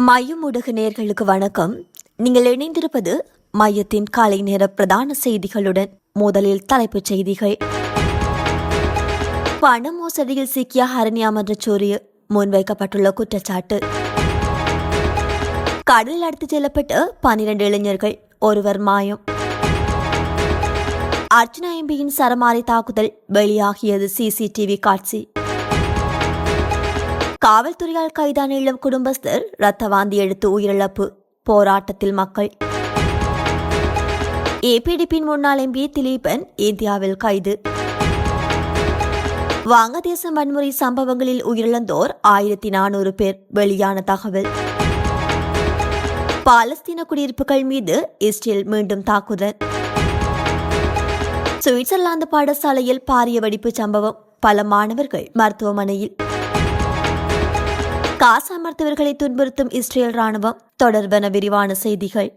மையம் ஊடக நேர்களுக்கு வணக்கம். நீங்கள் இணைந்திருப்பது மையத்தின் காலை நேர பிரதான செய்திகளுடன் முதலில் தலைப்புச் செய்திகள். பண மோசடியில் சிக்கிய ஹரணியா மன்றச்சூரிய முன்வைக்கப்பட்டுள்ள குற்றச்சாட்டு. கடலில் அடுத்து செல்லப்பட்ட பனிரெண்டு இளைஞர்கள் ஒருவர் மாயம். அர்ச்சனா எம்பியின் சரமாரி தாக்குதல் வெளியாகியது சிசிடிவி காட்சி. காவல்துறையால் கைதான இளம் குடும்பஸ்தர் ரத்த வாந்தி எடுத்து உயிரிழப்பு. போராட்டத்தில் மக்கள். ஏபிடிபியின் முன்னாள் எம்பி திலீபன் இந்தியாவில் கைது. வங்கதேச வன்முறை சம்பவங்களில் உயிரிழந்தோர் ஆயிரத்தி நானூறு பேர். வெளியான தகவல். பாலஸ்தீன குடியிருப்புகள் மீது இஸ்ரேல் மீண்டும் தாக்குதல். சுவிட்சர்லாந்து பாடசாலையில் பாரிய வெடிப்பு சம்பவம். பல மாணவர்கள் மருத்துவமனையில். காசா மருத்துவர்களை துன்புறுத்தும் இஸ்ரேல் ராணுவம் தொடர்பான விரிவான செய்திகள்.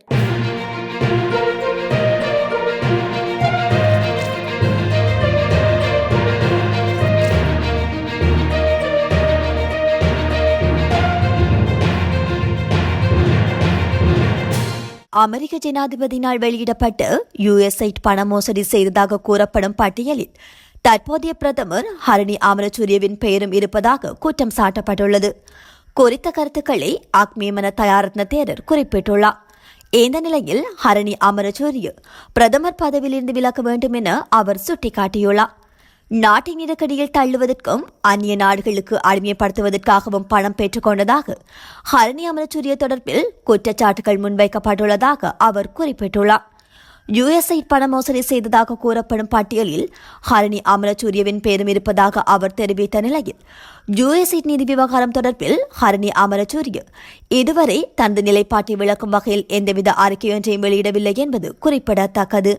அமெரிக்க ஜனாதிபதியினால் வெளியிடப்பட்டு யுஎஸ்ஐட் பண மோசடி செய்ததாக கூறப்படும் பட்டியலில் தற்போதைய பிரதமர் ஹரணி அமரசூரியவின் பெயரும் இருப்பதாக குற்றம் சாட்டப்பட்டுள்ளது. குறித்த கருத்துக்களை அக்மீமன தயாரத்ன தேரர் குறிப்பிட்டுள்ளார். இந்த நிலையில் ஹரணி அமரசூரிய பிரதமர் பதவியிலிருந்து விலக வேண்டும் என அவர் சுட்டிக்காட்டியுள்ளார். நாட்டை நெருக்கடியில் தள்ளுவதற்கும் அந்நிய நாடுகளுக்கு அடிமைப்படுத்துவதற்காகவும் பணம் பெற்றுக்கொண்டதாக ஹரணி அமரசூரிய தொடர்பில் குற்றச்சாட்டுகள் முன்வைக்கப்பட்டுள்ளதாக அவர் குறிப்பிட்டுள்ளார். யுஎஸ்ஐ பண மோசடி செய்ததாக கூறப்படும் பட்டியலில் ஹரணி அமரசூரியவின் பேரும் இருப்பதாக அவர் தெரிவித்த நிலையில் யுஎஸ்ஐ நிதி விவகாரம் தொடர்பில் ஹரணி அமரசூரிய இதுவரை தனது நிலைப்பாட்டை விளக்கும் வகையில் எந்தவித அறிக்கையொன்றையும் வெளியிடவில்லை என்பது குறிப்பிடத்தக்கது.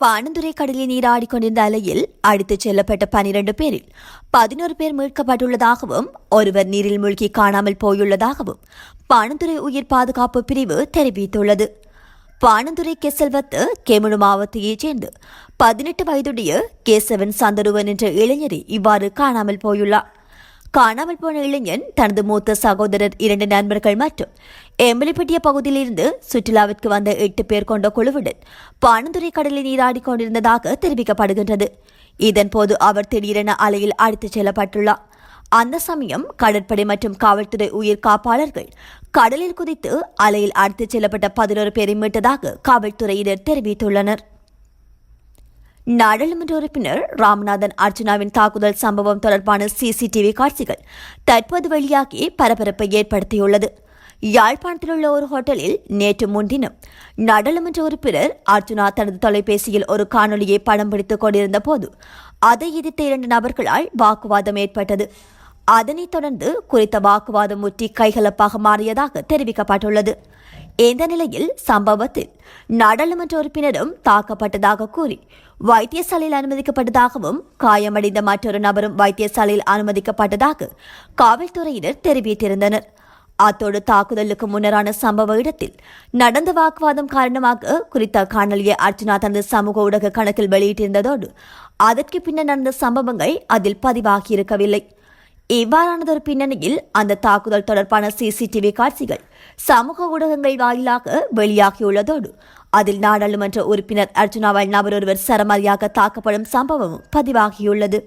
பானந்துரை கடலில் நீராடிக் கொண்டிருந்த அலையில் அடித்துச் செல்லப்பட்ட பனிரண்டு பேரில் பதினோரு பேர் மீட்கப்பட்டுள்ளதாகவும் ஒருவர் நீரில் மூழ்கி காணாமல் போயுள்ளதாகவும் பானந்துரை உயிர் பாதுகாப்பு பிரிவு தெரிவித்துள்ளது. பானந்துரை கெசல்வத்து கெமுனு மாவட்டத்தையைச் சேர்ந்து பதினெட்டு வயதுடைய கேசவன் சந்தருவன் என்ற இளைஞரை இவ்வாறு காணாமல் போயுள்ளார். காணாமல் போன இளைஞன் தனது மூத்த சகோதரர் இரண்டு நண்பர்கள் மற்றும் எம்பலிப்பட்டிய பகுதியிலிருந்து சுற்றுலாவிற்கு வந்த எட்டு பேர் கொண்ட குழுவுடன் பானந்துரை கடலில் நீராடி கொண்டிருந்ததாக தெரிவிக்கப்படுகின்றது. இதன்போது அவர் திடீரென அலையில் அடித்துச் செல்லப்பட்டுள்ளார். அந்த சமயம் கடற்படை மற்றும் காவல்துறை உயிர் காப்பாளர்கள் கடலில் குதித்து அலையில் அடித்துச் செல்லப்பட்ட பதினோரு பேரை மீட்டதாக காவல்துறையினர் தெரிவித்துள்ளனர். நாடாளுமன்ற உறுப்பினர் ராமநாதன் அர்ஜுனாவின் தாக்குதல் சம்பவம் தொடர்பான சிசிடிவி காட்சிகள் தற்போது வெளியாகி பரபரப்பை ஏற்படுத்தியுள்ளது. யாழ்ப்பாணத்தில் உள்ள ஒரு ஹோட்டலில் நேற்று முன்தினம் நாடாளுமன்ற உறுப்பினர் அர்ஜுனா தனது தொலைபேசியில் ஒரு காணொலியை படம் பிடித்துக் கொண்டிருந்த போது அதை எதிர்த்த இரண்டு நபர்களால் வாக்குவாதம் ஏற்பட்டது. அதனைத் தொடர்ந்து குறித்த வாக்குவாதம் முற்றி கைகலப்பாக மாறியதாக தெரிவிக்கப்பட்டுள்ளது. இந்த நிலையில் சம்பவத்தில் நாடாளுமன்ற உறுப்பினரும் தாக்கப்பட்டதாக கூறி வைத்தியசாலையில் அனுமதிக்கப்பட்டதாகவும் காயமடைந்த மற்றொரு நபரும் வைத்தியசாலையில் அனுமதிக்கப்பட்டதாக காவல்துறையினர் தெரிவித்திருந்தனர். அத்தோடு தாக்குதலுக்கு முன்னரான சம்பவ இடத்தில் நடந்த வாக்குவாதம் காரணமாக குறித்த காணொலியை அர்ச்சனா தனது சமூக ஊடக கணக்கில் வெளியிட்டிருந்ததோடு அதற்கு பின்னர் நடந்த சம்பவங்கள் அதில் பதிவாகியிருக்கவில்லை. இவ்வாறானதொரு பின்னணியில் அந்த தாக்குதல் தொடர்பான சிசிடிவி காட்சிகள் சமூக ஊடகங்கள் வாயிலாக வெளியாகியுள்ளதோடு அதில் நாடாளுமன்ற உறுப்பினர் அர்ஜுனாவால் நபர் ஒருவர் சரமாரியாக தாக்கப்படும் சம்பவமும் பதிவாகியுள்ளது.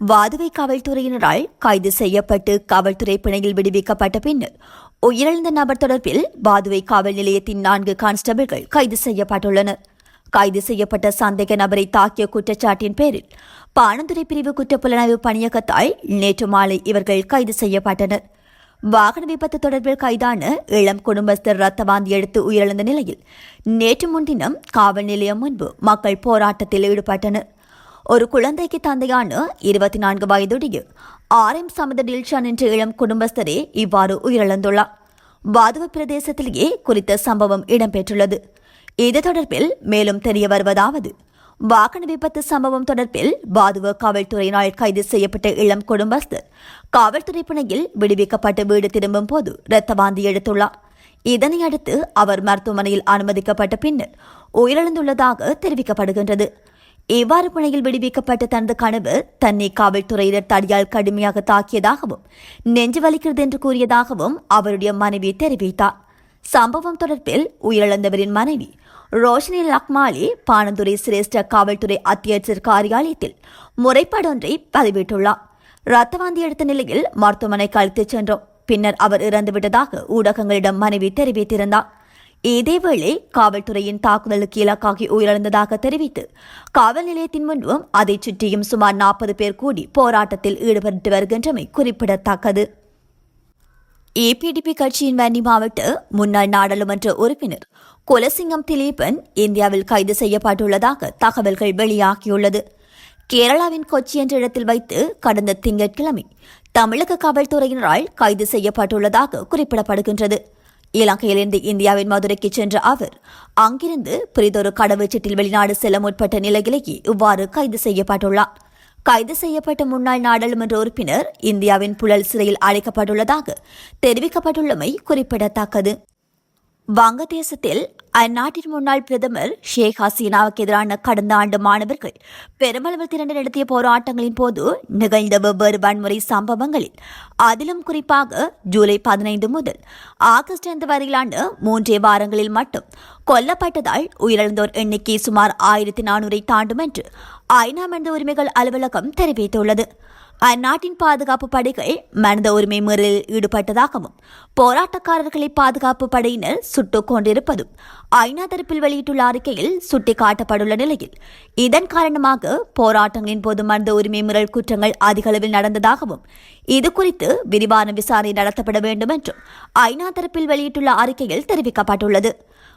வாதுவை காவல்துறையினரால் கைது செய்யப்பட்டு காவல்துறை பிணையில் விடுவிக்கப்பட்ட பின்னர் உயிரிழந்த நபர் தொடர்பில் வாதுவை காவல் நிலையத்தின் நான்கு கான்ஸ்டபிள்கள் கைது செய்யப்பட்டுள்ளனர். கைது செய்யப்பட்ட சந்தேக நபரை தாக்கிய குற்றச்சாட்டின் பேரில் பானந்துறை பிரிவு குற்றப்புலனாய்வு பணியகத்தால் நேற்று மாலை இவர்கள் கைது செய்யப்பட்டனர். வாகன விபத்து தொடர்பில் கைதான இளம் குடும்பஸ்தர் ரத்தவாந்தி எடுத்து உயிரிழந்த நிலையில் நேற்று முன்தினம் காவல் நிலையம் முன்பு மக்கள் போராட்டத்தில் ஈடுபட்டனர். ஒரு குழந்தைக்கு தந்தையான இருபத்தி நான்கு வயதுடைய ஆர் எம் சமத டில்ஷான் என்ற இளம் குடும்பஸ்தரே இவ்வாறு உயிரிழந்துள்ளார். வாதுவ பிரதேசத்திலேயே குறித்த சம்பவம் இடம்பெற்றுள்ளது. இது தொடர்பில் மேலும் தெரிய வருவதாவது. வாகன விபத்து சம்பவம் தொடர்பில் பாதுவ காவல்துறையினால் கைது செய்யப்பட்ட இளம் குடும்பஸ்தர் காவல்துறை பிணையில் விடுவிக்கப்பட்டு வீடு திரும்பும் போது இரத்த வாந்தி எடுத்துள்ளார். இதனை அடுத்து அவர் மருத்துவமனையில் அனுமதிக்கப்பட்ட பின்னர் உயிரிழந்துள்ளதாக தெரிவிக்கப்படுகின்றது. இவ்வாறு பிணையில் விடுவிக்கப்பட்ட தனது கணவர் தன்னை காவல்துறையினர் தடியால் கடுமையாக தாக்கியதாகவும் நெஞ்சு வலிக்கிறது என்று கூறியதாகவும் அவருடைய மனைவி தெரிவித்தார். சம்பவம் தொடர்பில் உயிரிழந்தவரின் மனைவி ரோஷினி லக்மாலி பானந்துறை சிரேஷ்ட காவல்துறை அத்தியட்சர் காரியாலயத்தில் முறைப்பாடு ஒன்றை பதிவிட்டுள்ளார் ரத்தவாந்தி எடுத்த நிலையில் மருத்துவமனைக்கு அழைத்துச் சென்றோம். பின்னர் அவர் இறந்துவிட்டதாக ஊடகங்களிடம் மனைவி தெரிவித்திருந்தார். இதேவேளை காவல்துறையின் தாக்குதலுக்கு இலக்காகி உயிரிழந்ததாக தெரிவித்து காவல் நிலையத்தின் முன்பும் அதைச் சுற்றியும் சுமார் நாற்பது பேர் கூடி போராட்டத்தில் ஈடுபட்டு வருகின்றமை குறிப்பிடத்தக்கது. ஏபிடிபி கட்சியின் வன்னி மாவட்ட முன்னாள் நாடாளுமன்ற உறுப்பினர் கொலசிங்கம் திலீபன் இந்தியாவில் கைது செய்யப்பட்டுள்ளதாக தகவல்கள் வெளியாகியுள்ளது. கேரளாவின் கொச்சி என்ற இடத்தில் வைத்து கடந்த திங்கட்கிழமை தமிழக காவல்துறையினரால் கைது செய்யப்பட்டுள்ளதாக குறிப்பிடப்படுகின்றது. இலங்கையிலிருந்து இந்தியாவின் மதுரைக்கு சென்ற அவர் அங்கிருந்து பிரிதொரு கடவுச்சீட்டில் வெளிநாடு செல்ல முற்பட்ட நிலையிலேயே இவ்வாறு கைது செய்யப்பட்டுள்ளார். கைது செய்யப்பட்ட முன்னாள் நாடாளுமன்ற உறுப்பினர் இந்தியாவின் புழல் சிறையில் அழைக்கப்பட்டுள்ளதாக தெரிவிக்கப்பட்டுள்ளமை குறிப்பிடத்தக்கது. வங்கதேசத்தில் அந்நாட்டின் முன்னாள் பிரதமர் ஷேக் ஹசீனாவுக்கு எதிரான கடந்த ஆண்டு மாணவர்கள் பெருமளவில் திரண்டு நடத்திய போராட்டங்களின் போது நிகழ்ந்த வெவ்வேறு வன்முறை சம்பவங்களில் அதிலும் குறிப்பாக ஜூலை பதினைந்து முதல் ஆகஸ்ட் ஐந்து வரையிலான மூன்றே வாரங்களில் மட்டும் கொல்லப்பட்டதால் உயிரிழந்தோர் எண்ணிக்கை சுமார் ஆயிரத்தி நானூறை தாண்டும் என்று ஐநா மனித உரிமைகள் அலுவலகம் தெரிவித்துள்ளது. அந்நாட்டின் பாதுகாப்பு படைகள் மனித உரிமை மீறலில் ஈடுபட்டதாகவும் போராட்டக்காரர்களை பாதுகாப்பு படையினர் சுட்டுக் கொண்டிருப்பதும் ஐநா தரப்பில் வெளியிட்டுள்ள அறிக்கையில் சுட்டிக்காட்டப்பட்டுள்ள நிலையில் இதன் காரணமாக போராட்டங்களின் போது மனித உரிமை மீறல் குற்றங்கள் அதிக அளவில் நடந்ததாகவும் இது குறித்து விரிவான விசாரணை நடத்தப்பட வேண்டும் என்றும் ஐநா தரப்பில் வெளியிட்டுள்ள அறிக்கையில் தெரிவிக்கப்பட்டுள்ளது.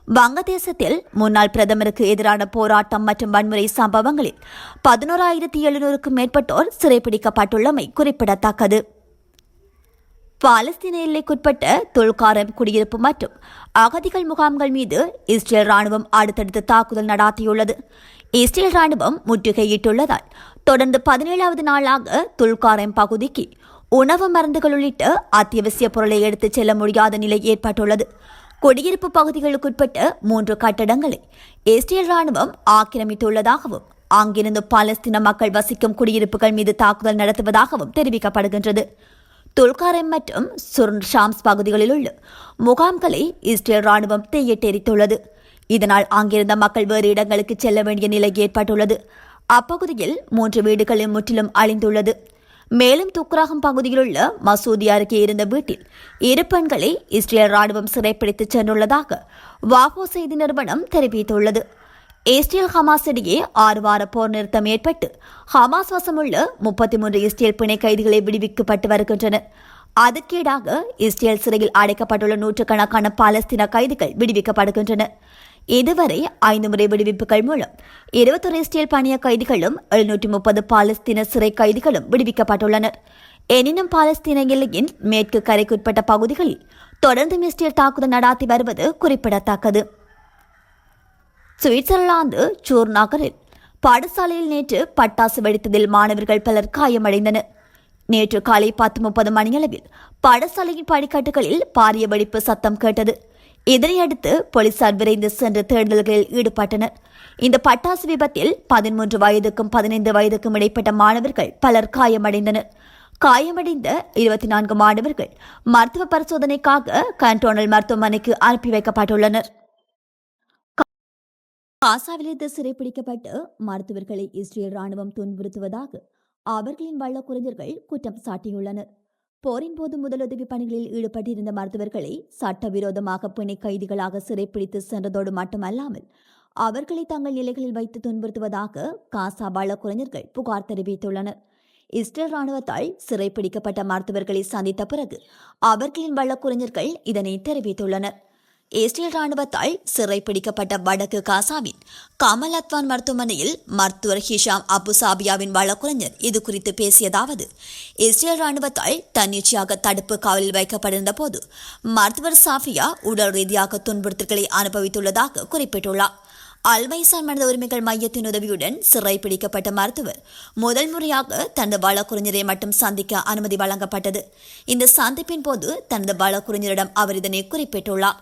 வங்கதேசத்தில் முன்னாள் பிரதமருக்கு எதிரான போராட்டம் மற்றும் வன்முறை சம்பவங்களில் பதினோராயிரத்தி எழுநூறுக்கும் மேற்பட்டோர் சிறைப்பிடிக்கப்பட்டுள்ளமை குறிப்பிடத்தக்கது. பாலஸ்தீன எல்லைக்குட்பட்ட தொல்காரம் குடியிருப்பு மற்றும் அகதிகள் முகாம்கள் மீது இஸ்ரேல் ராணுவம் அடுத்தடுத்து தாக்குதல் நடாத்தியுள்ளது. இஸ்ரேல் ராணுவம் முற்றுகையிட்டுள்ளதால் தொடர்ந்து பதினேழாவது நாளாக துல்காரம் பகுதிக்கு உணவு மருந்துகள் உள்ளிட்ட அத்தியாவசிய பொருளை எடுத்துச் செல்ல முடியாத நிலை ஏற்பட்டுள்ளது. குடியிருப்பு பகுதிகளுக்குட்பட்ட மூன்று கட்டடங்களை இஸ்ரேல் ராணுவம் ஆக்கிரமித்துள்ளதாகவும் அங்கிருந்து பாலஸ்தீன மக்கள் வசிக்கும் குடியிருப்புகள் மீது தாக்குதல் நடத்துவதாகவும் தெரிவிக்கப்படுகின்றது. துல்காரம் மற்றும் சுர்ன் ஷாம்ஸ் பகுதிகளில் உள்ள முகாம்களை இஸ்ரேல் ராணுவம் தீயிட்டெரித்துள்ளது இதனால் அங்கிருந்த மக்கள் வேறு இடங்களுக்கு செல்ல வேண்டிய நிலை ஏற்பட்டுள்ளது. அப்பகுதியில் மூன்று வீடுகளில் முற்றிலும் அழிந்துள்ளது. மேலும் துக்ராகம் பகுதியில் உள்ள மசூதி அருகே இருந்த வீட்டில் இரு பெண்களை இஸ்ரேல் ராணுவம் சிறைப்பிடித்துச் சென்றுள்ளதாக வாபோ செய்தி நிறுவனம் தெரிவித்துள்ளது. இஸ்ரேல் ஹமாஸ் இடையே ஆறு வார போர் நிறுத்தம் ஏற்பட்டு ஹமாஸ் வசமுள்ள முப்பத்தி மூன்று இஸ்ரேல் பிணை கைதிகளை விடுவிக்கப்பட்டு வருகின்றனர் அதற்கீடாக இஸ்ரேல் சிறையில் அடைக்கப்பட்டுள்ள நூற்றுக்கணக்கான பாலஸ்தீன கைதிகள் விடுவிக்கப்படுகின்றனர் இதுவரை ஐந்து முறை விடுவிப்புகள் மூலம் இருபத்தொரு இஸ்ரேல் பணிய கைதிகளும் எழுநூற்றி முப்பது பாலஸ்தீன சிறை கைதிகளும் விடுவிக்கப்பட்டுள்ளனர் எனினும் பாலஸ்தீன எல்லையின் மேற்கு கரைக்குட்பட்ட பகுதிகளில் தொடர்ந்து இஸ்ரேல் தாக்குதல் நடாத்தி வருவது குறிப்பிடத்தக்கது சுவிட்சர்லாந்து சூர் நகரில் பாடசாலையில் நேற்று பட்டாசு வெடித்ததில் மாணவர்கள் பலர் காயமடைந்தனர் நேற்று காலை பத்து முப்பது மணியளவில் பாடசாலையின் படிக்கட்டுகளில் பாரிய வெடிப்பு சத்தம் கேட்டது இதனையடுத்து போலீசார் விரைந்து சென்று தேடுதல்களில் ஈடுபட்டனர். இந்த பட்டாசு விபத்தில் பதிமூன்று வயதுக்கும் பதினைந்து வயதுக்கும் இடைப்பட்ட மாணவர்கள் பலர் காயமடைந்தனர். காயமடைந்த இருபத்தி நான்கு மாணவர்கள் மருத்துவ பரிசோதனைக்காக கண்டோனல் மருத்துவமனைக்கு அனுப்பி வைக்கப்பட்டுள்ளனர். காசாவிலிருந்து சிறைப்பிடிக்கப்பட்டு மருத்துவர்களை இஸ்ரேல் ராணுவம் துன்புறுத்துவதாக அவர்களின் வழக்குரைஞர்கள் குற்றம் சாட்டியுள்ளனர். போரின் போது முதலுதவி பணிகளில் ஈடுபட்டிருந்த மருத்துவர்களை சட்டவிரோதமாக பிணை கைதிகளாக சிறைப்பிடித்து சென்றதோடு மட்டுமல்லாமல் அவர்களை தங்கள் நிலைகளில் வைத்து துன்புறுத்துவதாக காசா வழக்குரைஞர்கள் புகார் தெரிவித்துள்ளனர். இஸ்ரேல் ராணுவத்தால் சிறைப்பிடிக்கப்பட்ட மருத்துவர்களை சந்தித்த பிறகு அவர்களின் வழக்குரைஞர்கள் இதனை தெரிவித்துள்ளனர். இஸ்ரேல் ராணுவத்தால் சிறைப்பிடிக்கப்பட்ட வடக்கு காசாவின் கமல் அத்வான் மருத்துவமனையில் மருத்துவர் ஹிஷாம் அபு சாபியாவின் வழக்குரைஞர் இது குறித்து பேசியதாவது இஸ்ரேல் ராணுவத்தால் தன்னிச்சையாக தடுப்பு காவலில் வைக்கப்பட்டிருந்த போது மருத்துவர் சாஃபியா உடல் ரீதியாக துன்புறுத்தல்களை அனுபவித்துள்ளதாக குறிப்பிட்டுள்ளார். அல்வைசான் மனித உரிமைகள் மையத்தின் உதவியுடன் சிறை பிடிக்கப்பட்ட மருத்துவர் முதல் முறையாக தனது வழக்குரைஞரை மட்டும் சந்திக்க அனுமதி வழங்கப்பட்டது. இந்த சந்திப்பின் போது தனது வழக்குரைஞரிடம் அவர் இதனை குறிப்பிட்டுள்ளார்.